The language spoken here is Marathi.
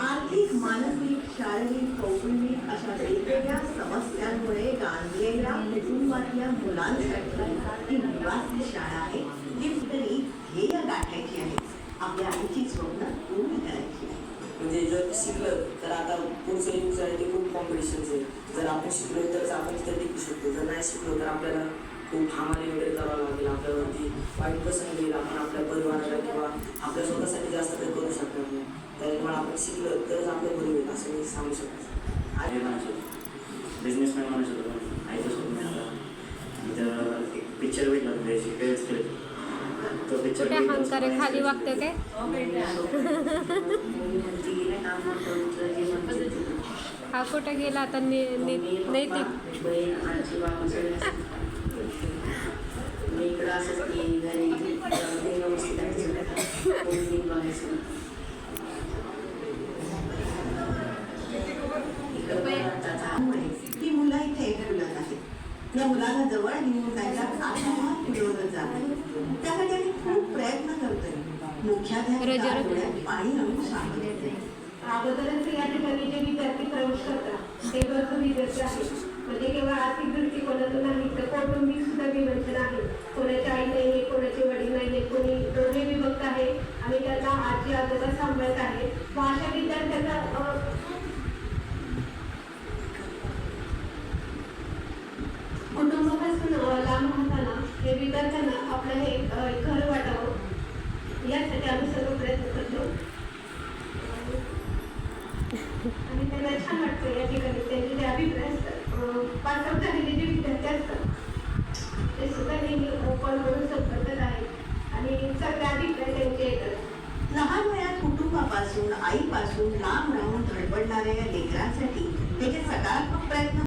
आर्थिक मानसिक शारीरिक कौटुंबिक अशा वेगवेगळ्या समस्यांमुळे गांधलेल्या कुटुंबातल्या मुलांसाठी ही निवासी शाळा आहे. जी तरी ध्येय गाठायची आहे. आपल्या आईची स्वप्न पूर्ण करायची आहे. म्हणजे जर शिकलं तर आता पुढचं युग आहे ते खूप कॉम्पिटिशन आहे? जर आपण शिकलो तरच आपण तिथे टिकू शकतो. जर नाही शिकलो तर आपल्याला खूप हामाली वगैरे करावं लागेल. आपल्यावरती वाईट प्रसंग येईल आपण आपल्या किंवा आपल्या स्वतःसाठी जास्त काही करू शकणार नाही. त्यामुळे आपण शिकलं तरच आपलं बरं होईल असं मी सांगू शकतो. बिझनेसमॅन म्हणू शकतो पण आईचं स्वप्न एक पिक्चर भेटला शिकायच केलं तो पिक्चर कुठे अहंकार आहे खाली वागतं काय हा कुठं गेला आता? नैतिक. मी इकडं असंच की ही मुलं इथे ठेवलं आहेत या मुलाला जवळ घेऊन जायला आशावाद फिरवलं जात आहे. त्यासाठी आम्ही खूप प्रयत्न करतोय. डोळ्यात पाणी आणून सांगत अगोदरच या ठिकाणी जे विद्यार्थी प्रवेश करतात ते गरजू विद्यार्थी आहेत. म्हणजे केवळ आर्थिक दृष्टिकोनातून नाही तर कौटुंबिक सुद्धा विवेचन आहे कोणाची आई नाही कोणाचे वडील नाही कोणी दोन्ही विभक्त आहे आणि त्यांना आजी आजोबा सांभाळत आहे. मग अशा विद्यार्थ्यांना कुटुंबापासून लांब होताना हे विद्यार्थ्यांना आपलं हे अ, घर वाटावं. यासाठी आम्ही सर्व प्रयत्न करतो. आणि त्यांना छान वाटतं या ठिकाणी. त्यांचे जे अभिप्राय असतात अं, झालेले जे विद्यार्थी असतात ते सुद्धा नेहमी कॉल करून संपर्कात आहेत. आणि सगळ्या अभिप्राय कुटुंबापासून आईपासून लांब राहून धडपडणाऱ्या या लेकरांसाठी त्याचे सकारात्मक प्रयत्न